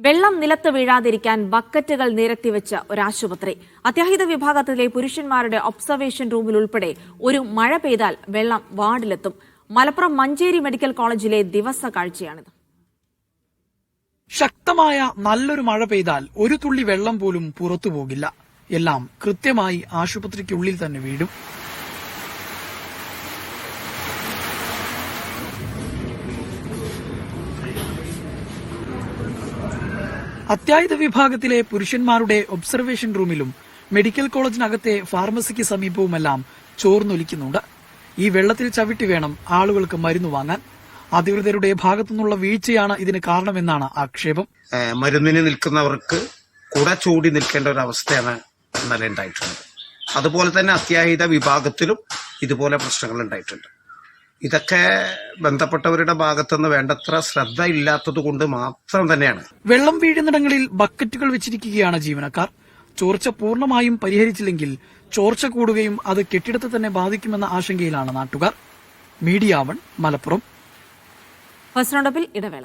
വെള്ളം നിലത്ത് വീഴാതിരിക്കാൻ ബക്കറ്റുകൾ നിരത്തിവെച്ച ഒരാശുപത്രി. അത്യാഹിത വിഭാഗത്തിലെ പുരുഷന്മാരുടെ ഒബ്സർവേഷൻ റൂമിൽ ഉൾപ്പെടെ ഒരു മഴ പെയ്താൽ വെള്ളം വാർഡിലെത്തും. മലപ്പുറം മഞ്ചേരി മെഡിക്കൽ കോളേജിലെ ദിവസ കാഴ്ചയാണിത്. ശക്തമായ നല്ലൊരു മഴ പെയ്താൽ ഒരു തുള്ളി വെള്ളം പോലും പുറത്തു പോകില്ല എല്ലാം കൃത്യമായി ആശുപത്രിക്കുള്ളിൽ തന്നെ വീഴും. അത്യാഹിത വിഭാഗത്തിലെ പുരുഷന്മാരുടെ ഒബ്സർവേഷൻ റൂമിലും മെഡിക്കൽ കോളേജിനകത്തെ ഫാർമസിക്ക് സമീപവുമെല്ലാം ചോർന്നൊലിക്കുന്നുണ്ട്. ഈ വെള്ളത്തിൽ ചവിട്ടി വേണം ആളുകൾക്ക് മരുന്ന് വാങ്ങാൻ. അധികൃതരുടെ ഭാഗത്തുനിന്നുള്ള വീഴ്ചയാണ് ഇതിന് കാരണമെന്നാണ് ആക്ഷേപം. മരുന്നിന് നിൽക്കുന്നവർക്ക് കുട ചൂടി നിൽക്കേണ്ട ഒരു അവസ്ഥയാണ് ഇന്നലെ ഉണ്ടായിട്ടുള്ളത്. അതുപോലെ തന്നെ അത്യാഹിത വിഭാഗത്തിലും ഇതുപോലെ പ്രശ്നങ്ങൾ ഉണ്ടായിട്ടുണ്ട്. ഇതൊക്കെ ബന്ധപ്പെട്ടവരുടെ ഭാഗത്തുനിന്ന് വേണ്ടത്ര ശ്രദ്ധ ഇല്ലാത്തത് കൊണ്ട് മാത്രം തന്നെയാണ്. വെള്ളം വീഴുന്നിടങ്ങളിൽ ബക്കറ്റുകൾ വെച്ചിരിക്കുകയാണ് ജീവനക്കാർ. ചോർച്ച പൂർണമായും പരിഹരിച്ചില്ലെങ്കിൽ ചോർച്ച കൂടുകയും അത് കെട്ടിടത്തെ തന്നെ ബാധിക്കുമെന്ന ആശങ്കയിലാണ് നാട്ടുകാർ. Media one Malappuram. ഫസ്റ്റ് റൗണ്ടപ്പിൽ ഇടവേള.